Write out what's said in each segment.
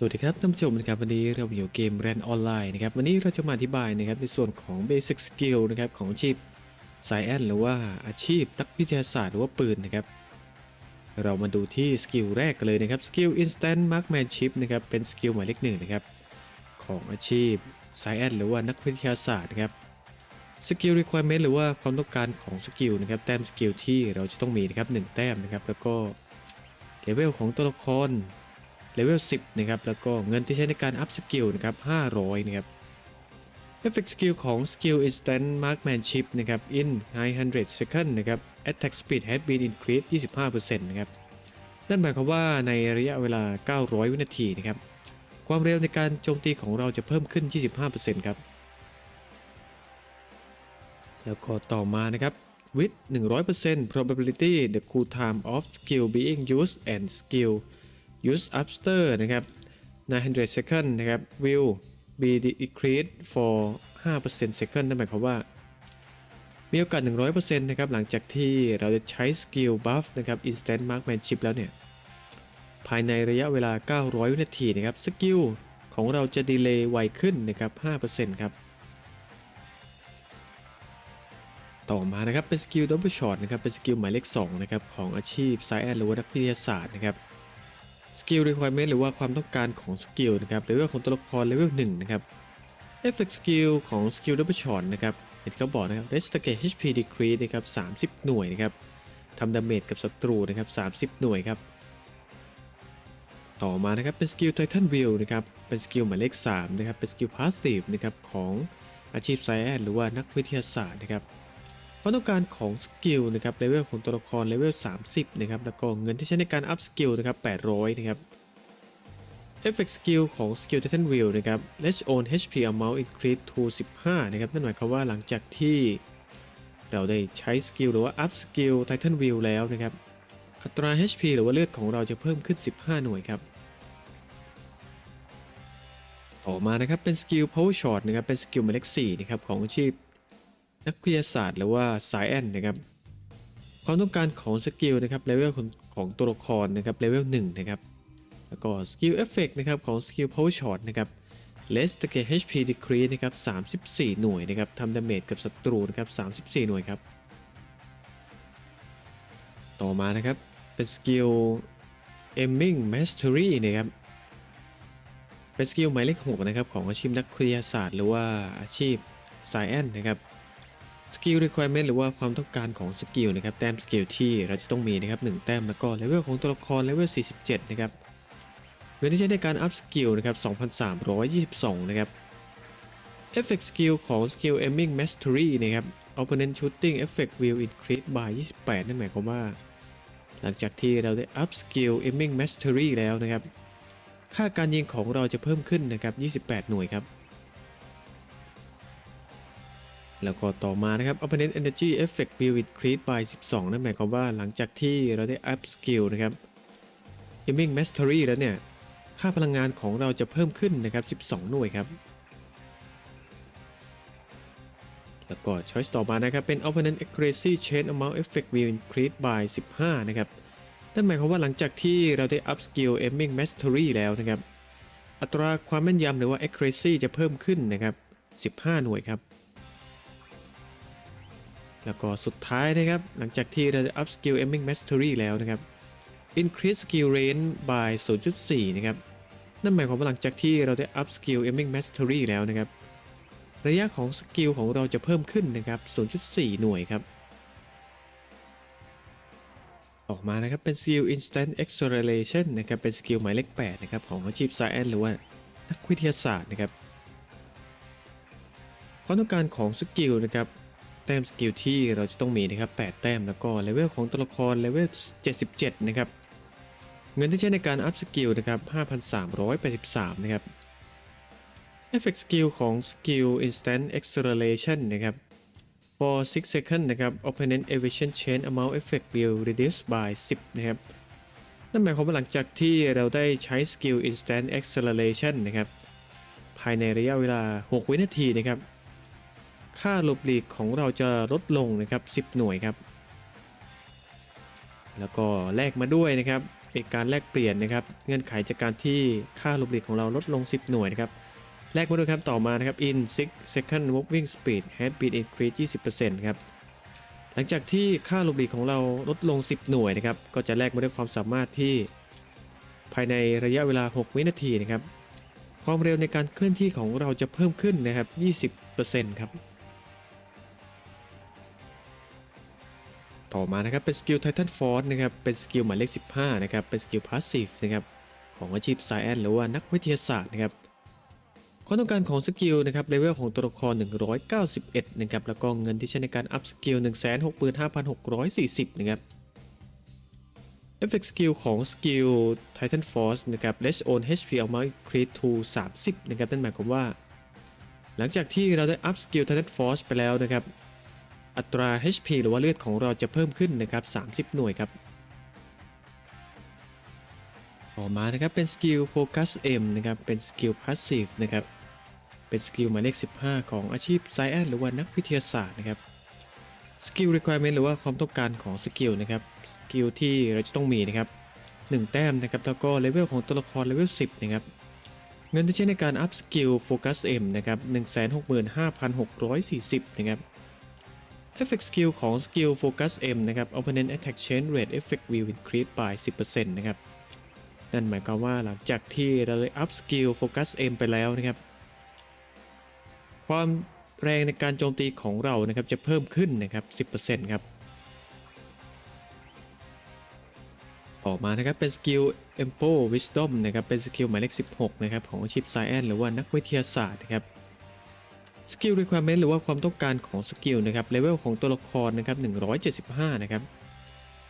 สวัสดีครับท่านผู้ชมนะครับวันนี้เราอยู่เกมแรนออนไลน์นะครับวันนี้เราจะมาอธิบายนะครับในส่วนของ Basic Skill นะครับของอาชีพสายแอนหรือว่าอาชีพนักวิทยาศาสตร์หรือว่าปืนนะครับเรามาดูที่สกิลแรกกันเลยนะครับสกิล Instant Marksmanship นะครับเป็นสกิลหมายเลขหนึ่งนะครับของอาชีพสายแอนหรือว่านักวิทยาศาสตร์นะครับสกิล requirement หรือว่าความต้องการของสกิลนะครับแต้มสกิลที่เราจะต้องมีนะครับหนึ่งแต้มนะครับแล้วก็เลเวลของตัวละคร เลเวล 10 นะครับ แล้วก็เงินที่ใช้ในการอัพสกิลนะครับ 500 นะครับ Effect Skill ของ Skill Instant Markmanship นะครับ in 900 second นะครับ Attack Speed has been increased 25%นะครับ นั่นหมายความว่าในระยะเวลา 900 วินาทีนะครับ ความเร็วในการโจมตีของเราจะเพิ่มขึ้น 25%ครับ แล้วก็ต่อมานะครับ with 100% probability the cooltime of skill being used and skill use after นะครับ900 second นะครับ will be decreased for 5% second นั่นหมายความว่า มีโอกาส 100%นะครับหลังจากที่เราจะใช้สกิลบัฟนะครับ instant markmanship แล้วเนี่ย ภายในระยะเวลา 900 วินาทีนะครับสกิลของเราจะดีเลย์ไวขึ้นนะครับ 5%ครับต่อมานะครับเป็นสกิลดับเบิลช็อตนะครับเป็นสกิลหมายเลข2นะครับของอาชีพไซแอนหรือว่านักวิทยาศาสตร์นะครับ สกิล requirement หรือว่าความต้องการของสกิลนะครับเลเวลของตัวละครเลเวล1นะครับ effect skill ของสกิลดับเบิลช็อตนะครับเห็นเขาบอกนะครับ restate HP decrease นะครับ30 หน่วยนะครับทำดาเมจกับศัตรูนะครับ30 หน่วยครับต่อมานะครับเป็นสกิล Titan Wheel นะครับเป็นสกิลหมายเลข3นะครับเป็นสกิล passive นะครับของอาชีพไซแอนหรือว่านักวิทยาศาสตร์นะครับ ความต้องการของสกิลนะครับเลเวลของตัวละครเลเวล 30 นะครับ แล้วก็เงินที่ใช้ในการอัพสกิลนะครับ 800 นะครับ Effect Skill ของ Skill Titan Wheel นะครับ Let's own HP amount increase to 15 นะครับ นั่นหมายความว่าหลังจากที่เราได้ใช้สกิลหรือว่า up skill Titan Wheel แล้วนะครับ อัตรา HP หรือว่าเลือดของเราจะเพิ่มขึ้น 15 หน่วยครับต่อมานะครับเป็นสกิล Power Shot นะครับเป็นสกิลหมายเลข4นะครับของอาชีพ นักวิทยาศาสตร์หรือว่าสายแอนนะครับความต้องการของสกิลนะครับเลเวลของตัวละครนะครับเลเวล1นะครับแล้วก็สกิลเอฟเฟกนะครับของสกิล power shot นะครับ less the gate HP decrease นะครับ34 หน่วยนะครับทำดาเมจกับศัตรูนะครับ34 หน่วยครับต่อมานะครับเป็นสกิล aiming mastery นะครับเป็นสกิลหมายเลข6นะครับของอาชีพนักวิทยาศาสตร์ หรือว่าอาชีพสายแอนนะครับ สกิล requirement หรือว่าความต้องการของสกิลนะครับแต้มสกิลที่เราจะต้องมีนะครับ1แต้มแล้วก็เลเวลของตัวละครเลเวล 47 นะครับเงินที่ใช้ในการอัพสกิลนะครับ 2,322 นะครับ Effect Skill ของ Skill Aiming Mastery นะครับ Opponent Shooting Effect will increase by 28 นั่นหมายความว่า หลังจากที่เราได้อัพสกิล Aiming Mastery แล้วนะครับ ค่าการยิงของเราจะเพิ่มขึ้นนะครับ 28 หน่วยครับ แล้วก็ต่อมานะครับ Opponent Energy Effect will increase by 12 นั่นหมายความว่าหลังจากที่เราได้อัพสกิลนะครับ Aiming Mastery แล้วเนี่ย ค่าพลังงานของเราจะเพิ่มขึ้นนะครับ 12 หน่วยครับ แล้วก็ choice ต่อมานะครับ เป็น opponent accuracy chain amount effect will increase by 15 นะครับ นั่นหมายความว่าหลังจากที่เราได้ up skill aiming mastery แล้วนะครับ อัตราความแม่นยำหรือว่า accuracy จะเพิ่มขึ้นนะครับ 15 หน่วยครับ แล้วก็สุดท้ายนะครับ หลังจากที่เราได้ up skill aiming mastery แล้วนะครับ increase skill range by 0.4 นะครับ นั่นหมายความว่าหลังจากที่เราได้ up skill aiming mastery แล้วนะครับ ระยะของสกิลของเราจะเพิ่มขึ้นนะครับ 0.4 หน่วยครับ ออกมานะครับ เป็นสกิล instant acceleration นะครับ เป็นสกิลหมายเลข 8 นะครับ ของอาชีพ science หรือว่านักวิทยาศาสตร์นะครับความต้องการของสกิลนะครับ แต้มสกิลที่เราจะต้องมีนะครับ8แต้มแล้วก็เลเวลของตัวละครเลเวล 77 นะครับ เงินที่ใช้ในการอัพสกิลนะครับ 5,383 นะครับ Effect Skill ของ Skill Instant Acceleration นะครับ for 6 second นะครับ Opponent Evasion Chain Amount Effect will reduce by 10 นะครับ นั่นหมายความว่าหลังจากที่เราได้ใช้ Skill Instant Acceleration นะครับ ภายในระยะเวลา 6 วินาทีนะครับ ค่าหลบหลีกของเราจะลดลงนะครับ 10 หน่วยครับ แล้วก็แลกมาด้วยนะครับเป็นการแลกเปลี่ยนนะครับ เงื่อนไขจากการที่ค่าหลบหลีกของเราลดลง 10 หน่วยนะครับแลกมาด้วยครับต่อมานะครับ in 6 second moving speed has been increased 20%ครับหลังจากที่ค่าหลบหลีกของเราลดลง 10 หน่วยนะครับ ก็จะแลกมาด้วยความสามารถที่ ภายในระยะเวลา 6 วินาทีนะครับ ความเร็วในการเคลื่อนที่ของเราจะเพิ่มขึ้นนะครับ 20%ครับ ต่อมานะครับเป็นสกิล Titan Force นะครับเป็นสกิลหมายเลข 15นะครับเป็นสกิลพาสซีฟนะครับของอาชีพ Science หรือว่านักวิทยาศาสตร์นะครับความต้องการของสกิลนะครับเลเวลของตัวละคร 191 นะครับ แล้วก็เงินที่ใช้ในการอัพสกิล 165,640 นะครับ เอฟเฟกต์สกิลของสกิล Titan Force นะครับ Let's own HP amount increase to 30 นะครับ นั่นหมายความว่า หลังจากที่เราได้อัพสกิล Titan Force ไปแล้วนะครับ อัตรา HP หรือว่าเลือดของเราจะเพิ่มขึ้นนะครับ 30 หน่วยครับต่อมานะครับเป็นสกิล Focus M นะครับเป็นสกิล Passive นะครับเป็นสกิลหมายเลข 15 ของอาชีพ Science หรือว่านักวิทยาศาสตร์นะครับสกิล Requirement หรือว่าความต้องการของสกิลนะครับสกิลที่เราจะต้องมีนะครับ1แต้มนะครับแล้วก็เลเวลของตัวละครเลเวล 10 นะครับเงินที่ใช้ในการอัพสกิล Focus M นะครับ165,640 นะครับ Effect Skill ของ Skill Focus M นะครับ Opponent Attack Chain Rate Effect will increase by 10%นะครับ นั่นหมายความว่าหลังจากที่เราได้ up Skill Focus M ไปแล้วนะครับ ความแรงในการโจมตีของเรานะครับจะเพิ่มขึ้นนะครับ 10%ครับต่อมานะครับเป็นสกิล Empo Wisdom นะครับเป็นสกิลหมายเลข 16 นะครับของอาชีพ Science หรือว่านักวิทยาศาสตร์นะครับ สกิล requirement หรือว่าความต้องการของสกิลนะครับเลเวลของตัวละครนะครับ175 นะครับ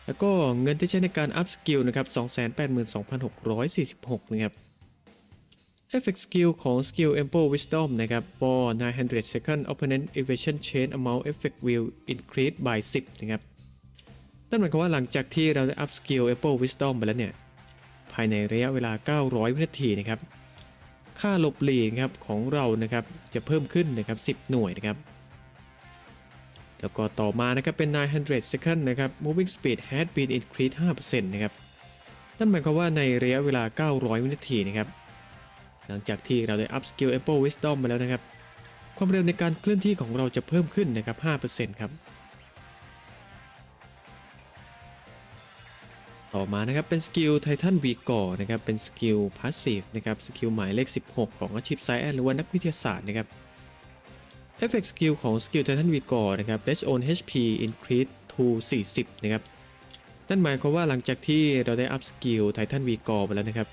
แล้วก็เงินที่ใช้ในการอัพสกิลนะครับ282,646 นะครับ Effect Skill ของ Skill Empo Wisdom นะครับ for 900 second opponent evasion chain amount effect will increase by 10 นะครับ นั่นหมายความว่าหลังจากที่เราได้อัพสกิล Empo Wisdom ไปแล้วเนี่ย ภายในระยะเวลา 900 วินาทีนะครับ ค่าหลบหลีกครับของเรานะครับจะเพิ่มขึ้นนะครับ10 หน่วยนะครับ แล้วก็ต่อมานะครับเป็น 900 second นะครับ moving speed has been increased 5%นะครับนั่นหมายความว่าในระยะเวลา 900 วินาทีนะครับ หลังจากที่เราได้ up skill Apple Wisdom มาแล้วนะครับ ความเร็วในการเคลื่อนที่ของเราจะเพิ่มขึ้นนะครับ 5%ครับ ต่อมานะครับเป็นสกิลไททันวีกอนะครับเป็นสกิลพาสซีฟนะครับสกิลหมายเลข 16 ของอาชีพไซแอนหรือว่านักวิทยาศาสตร์นะครับเอฟเฟกต์สกิลของสกิลไททันวีกอนะครับ Let's own HP increase to 40 นะครับ นั่นหมายความว่าหลังจากที่เราได้อัพสกิลไททันวีกอไปแล้วนะครับ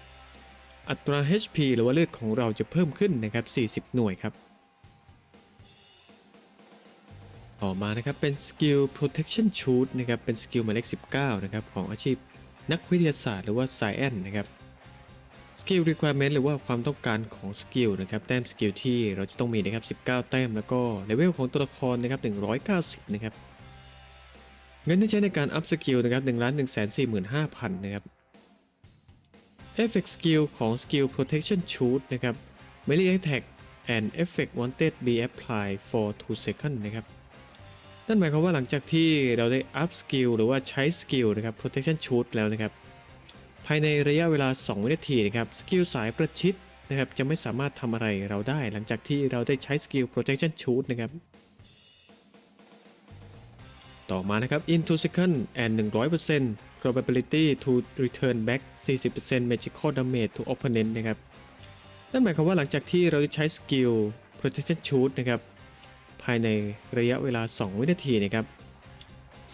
อัตรา HP หรือว่าเลือดของเราจะเพิ่มขึ้นนะครับ 40 หน่วยครับต่อมานะครับเป็นสกิล protection shoot นะครับเป็นสกิลหมายเลข 19 นะครับของอาชีพ นักวิทยาศาสตร์หรือว่า Science นะครับสกิล requirement หรือว่าความต้องการของสกิลนะครับแต้มสกิลที่เราจะต้องมีนะครับ19 แต้มแล้วก็เลเวลของตัวละครนะครับ190 นะครับ เงินที่ใช้ในการอัพสกิลนะครับ1 1 4 5 0 0 0 นะครับ Effect Skill ของ Skill Protection Shoot นะครับ Melee Attack and Effect Wanted be applied for 2 seconds นะครับ นั่นหมายความว่าหลังจากที่เราได้อัพสกิลหรือว่าใช้สกิลนะครับ protection shoot แล้วนะครับ ภายในระยะเวลา 2 วินาทีนะครับสกิลสายประชิดนะครับจะไม่สามารถทำอะไรเราได้ หลังจากที่เราได้ใช้สกิล protection shoot นะครับ ต่อมานะครับ into second and 100% probability to return back 40% magical damage to opponent นะครับ นั่นหมายความว่าหลังจากที่เราได้ใช้สกิล protection shoot นะครับ ภายในระยะเวลา 2 วินาทีนะครับ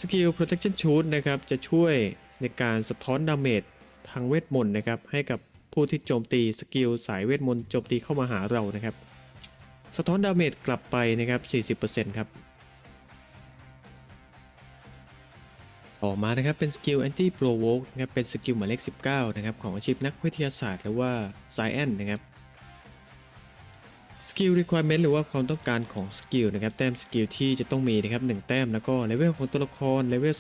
สกิล protection shoot นะครับจะช่วยในการสะท้อนดาเมจทางเวทมนต์นะครับให้กับผู้ที่โจมตีสกิลสายเวทมนต์โจมตีเข้ามาหาเรานะครับ สะท้อนดาเมจกลับไปนะครับ 40%ครับต่อมานะครับเป็นสกิล anti provoke นะครับเป็นสกิลหมายเลข 19 นะครับของอาชีพนักวิทยาศาสตร์หรือว่า science นะครับ สกิล requirement หรือว่าความต้องการของสกิลนะครับแต้มสกิลที่จะต้องมีนะครับ1แต้มแล้วก็เลเวลของตัวละครเลเวล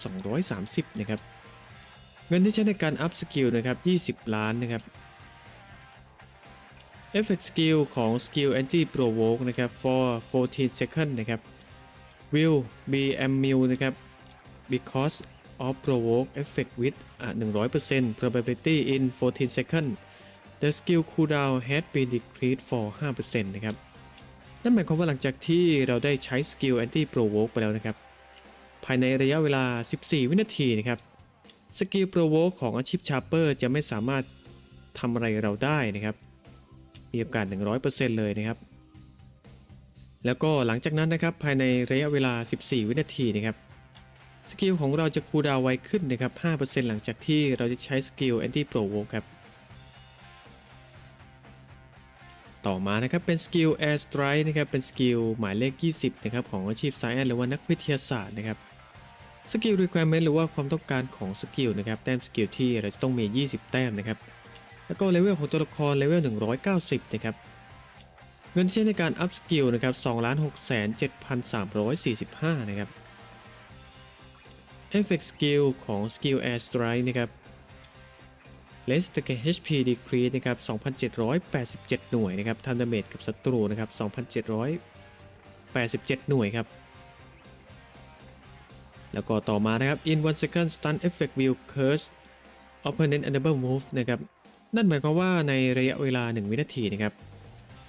230 นะครับ เงินที่ใช้ในการอัพสกิลนะครับ 20 ล้านนะครับ Effect Skill ของ Skill Anti Provoke นะครับ for 14 second นะครับ will be immune นะครับ because of provoke effect with อะ100% probability in 14 seconds the skill cooldown has been decreased for 5%นะครับ นั่นหมายความว่าหลังจากที่เราได้ใช้สกิล anti provoke ไปแล้วนะครับ ภายในระยะเวลา 14 วินาทีนะครับ สกิล provoke ของอาชีพชาร์เปอร์จะไม่สามารถทำอะไรเราได้นะครับ มีโอกาส 100%เลยนะครับ แล้วก็หลังจากนั้นนะครับภายในระยะเวลา 14 วินาทีนะครับสกิลของเราจะคูลดาวไวขึ้นนะครับ 5%หลังจากที่เราจะใช้สกิล anti provoke ครับ ต่อมานะครับเป็นสกิล Air Strike นะครับเป็นสกิลหมายเลข 20นะครับของอาชีพ Science หรือว่านักวิทยาศาสตร์นะครับสกิล requirement หรือว่าความต้องการของสกิลนะครับแต้มสกิลที่เราจะต้องมี 20 แต้มนะครับแล้วก็เลเวลของตัวละครเลเวล 190 นะครับเงินใช้ในการอัพสกิลนะครับ2 6 7 3 4 5 นะครับ Effect Skill ของสกิล Air Strike นะครับ เลสตเก HP Decrease นะครับ 2,787 หน่วยนะครับทำดาเมจกับศัตรูนะครับ 2,787 หน่วยครับ แล้วก็ต่อมานะครับ In 1 second stun effect will curse opponent enable move นะครับ นั่นหมายความว่าในระยะเวลา 1 วินาทีนะครับ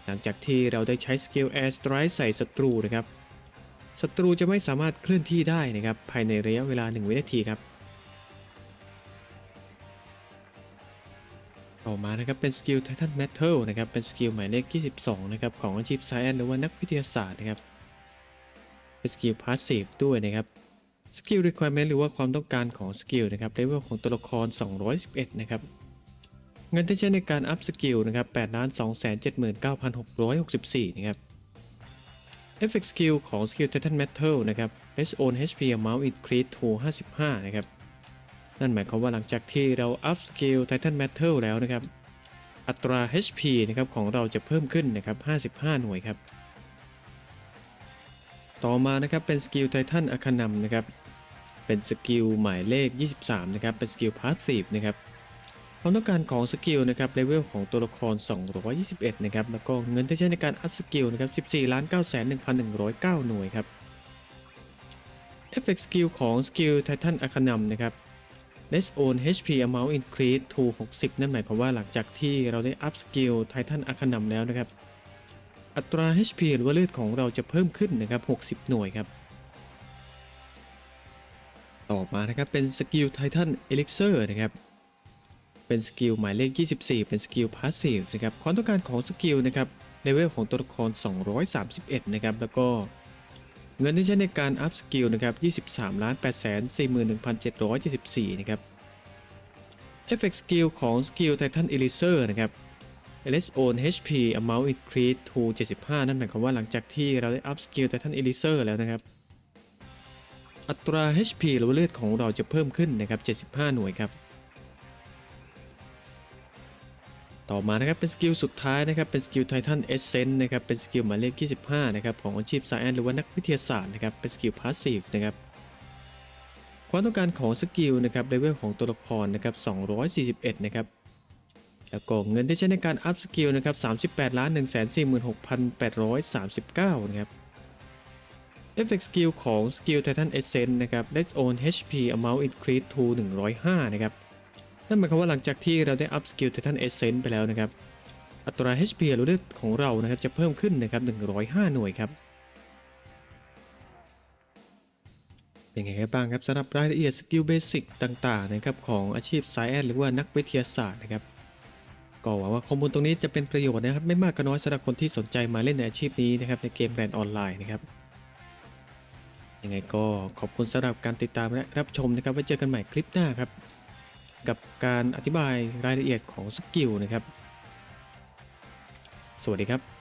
หลังจากที่เราได้ใช้สกิล Air Strike ใส่ศัตรูนะครับ ศัตรูจะไม่สามารถเคลื่อนที่ได้นะครับ ภายในระยะเวลา 1 วินาทีครับ ต่อมานะครับเป็นสกิล Titan Metal นะครับเป็นสกิลหมายเลข 22 นะครับของอาชีพ Science หรือว่านักวิทยาศาสตร์นะครับเป็นสกิล Passive ด้วยนะครับสกิล Requirement หรือว่าความต้องการของสกิลนะครับเลเวลของตัวละคร 211 นะครับเงินที่ใช้ในการอัพสกิลนะครับ8 2 7 9 6 6 4 นะครับ Effect Skill ของสกิล Titan Metal นะครับ Best Own HP Amount Increase to 55 นะครับ นั่นหมายความว่าหลังจากที่เราอัพสกิล Titan Metal แล้วนะครับ อัตรา HP นะครับของเราจะเพิ่มขึ้นนะครับ 55 หน่วยครับ ต่อมานะครับเป็นสกิล Titan a r c a n u m นะครับเป็นสกิลหมายเลข 23 นะครับ เป็นสกิล Passive นะครับ ความต้องการของสกิลนะครับเลเวลของตัวละคร 221 นะครับ แล้วก็เงินที่ใช้ในการอัพสกิลนะครับ 14 9 1 1 0 9 หน่วยครับ Effect Skill ของสกิล Titan a r c a n u m นะครับ Let's own HP amount increase to 60 นั่นหมายความว่าหลังจากที่เราได้อัพสกิล Titan a r c a n u m แล้วนะครับ อัตรา HP หรือว่าเลือดของเราจะเพิ่มขึ้นนะครับ 60 หน่วยครับ ต่อมานะครับเป็นสกิล Titan Elixir นะครับ เป็นสกิลหมายเลข 24 เป็นสกิล Passive นะครับความต้องการของสกิลนะครับเลเวลของตัวละคร 231 นะครับ แล้วก็ เงินที่ใช้ในการอัพสกิลนะครับ23 8 4 1 7 7 4 นะครับ Effect Skill ของสกิล Titan Elixir นะครับ LS own HP amount increase to 75 นั่นหมายความว่าหลังจากที่เราได้อัพสกิล Titan Elixir แล้วนะครับ อัตรา HP หรือเลือดของเราจะเพิ่มขึ้นนะครับ 75 หน่วยครับ ต่อมานะครับเป็นสกิลสุดท้ายนะครับเป็นสกิล Titan Essence นะครับเป็นสกิลหมายเลข25นะครับของอาชีพ Science หรือว่านักวิทยาศาสตร์นะครับเป็นสกิล Passive นะครับความต้องการของสกิลนะครับเลเวลของตัวละครนะครับ241นะครับแล้วก็เงินที่ใช้ในการอัพสกิลนะครับ38ล้าน146,839นะครับ Effect Skill ของสกิล Titan Essence นะครับ Let's own HP amount increase to 105นะครับ นั่นหมายความว่าหลังจากที่เราได้อัพสกิล Titan Essence ไปแล้วนะครับ อัตรา HP หรือเลือดของเรานะครับจะเพิ่มขึ้นนะครับ 105 หน่วยครับ เป็นไงกันบ้างครับสำหรับรายละเอียดสกิลเบสิกต่างๆนะครับของอาชีพสายแอดหรือว่านักวิทยาศาสตร์นะครับ ก็หวังว่าข้อมูลตรงนี้จะเป็นประโยชน์นะครับ ไม่มากก็น้อยสำหรับคนที่สนใจมาเล่นในอาชีพนี้นะครับในเกมแบรนด์ออนไลน์นะครับยังไงก็ขอบคุณสำหรับการติดตามและรับชมนะครับไว้เจอกันใหม่คลิปหน้าครับ กับการอธิบายรายละเอียดของสกิลนะครับ สวัสดีครับ